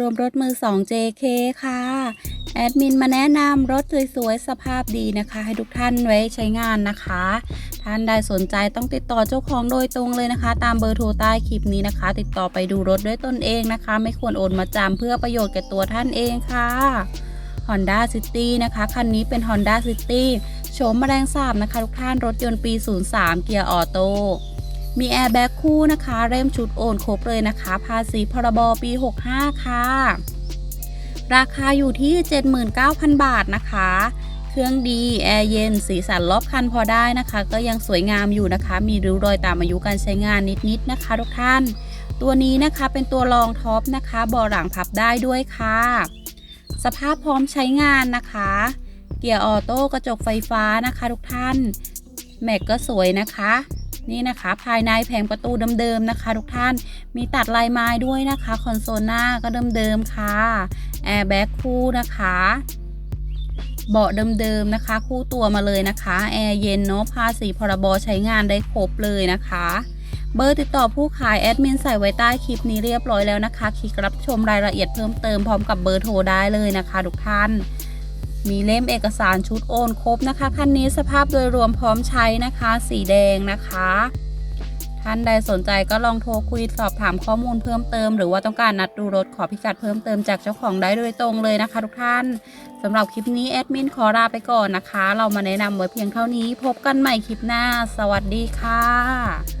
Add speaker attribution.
Speaker 1: รวมรถมือ 2 JK ค่ะ แอดมินมาแนะนำรถสวยๆ สภาพดีนะคะ ให้ทุกท่านไว้ใช้งานนะคะ ท่านใดสนใจต้องติดต่อเจ้าของโดยตรงเลยนะคะ ตามเบอร์โทรใต้คลิปนี้นะคะ ติดต่อไปดูรถด้วยตนเองนะคะ ไม่ควรโอนมาจำเพื่อประโยชน์แก่ตัวท่านเองค่ะ Honda City นะคะ คันนี้เป็น Honda City โฉมแมลงสาบนะคะ ทุกท่านรถยนต์ปี 03 เกียร์ออโต้ มีแอร์แบ็กคู่นะคะเริ่มชุดโอนครบเลยนะคะ ภาษีพรบปี 65 ค่ะ ราคาอยู่ที่ 79,000 บาทนะคะ เครื่องดี แอร์เย็น สีสันรอบคันพอได้นะคะ ก็ยังสวยงามอยู่นะคะ มีริ้วรอยตามอายุการใช้งานนิดๆนะคะทุกท่าน ตัวนี้นะคะเป็นตัวรองท็อปนะคะบาะหลังพับได้ด้วยค่ะ สภาพพร้อมใช้งานนะคะ เกียร์ออโต้กระจกไฟฟ้านะคะ ทุกท่าน แม็กก็สวยนะคะ นี่นะคะ ภายในแผงประตูเดิมๆนะคะ ทุกท่านมีตัดลายไม้ด้วยนะคะ คอนโซลหน้าก็เดิมๆค่ะแอร์แบ็กคู่นะคะเบาะเดิมๆนะคะ คู่ตัวมาเลยนะคะแอร์เย็นเนาะภาษีพรบใช้งานได้ครบเลยนะคะ เบอร์ติดต่อผู้ขายแอดมินใส่ไว้ใต้คลิปนี้เรียบร้อยแล้วนะคะ คลิกรับชมรายละเอียดเพิ่มเติมพร้อมกับเบอร์โทรได้เลยนะคะทุกท่าน มีเล่มเอกสารชุดโอนครบนะคะ คันนี้สภาพโดยรวมพร้อมใช้นะคะ สีแดงนะคะ ท่านใดสนใจก็ลองโทรคุยสอบถามข้อมูลเพิ่มเติม หรือว่าต้องการนัดดูรถขอพิกัดเพิ่มเติมจากเจ้าของได้โดยตรงเลยนะคะ ทุกท่านสำหรับคลิปนี้แอดมินขอลาไปก่อนนะคะ เรามาแนะนำไว้เพียงเท่านี้ พบกันใหม่คลิปหน้า สวัสดีค่ะ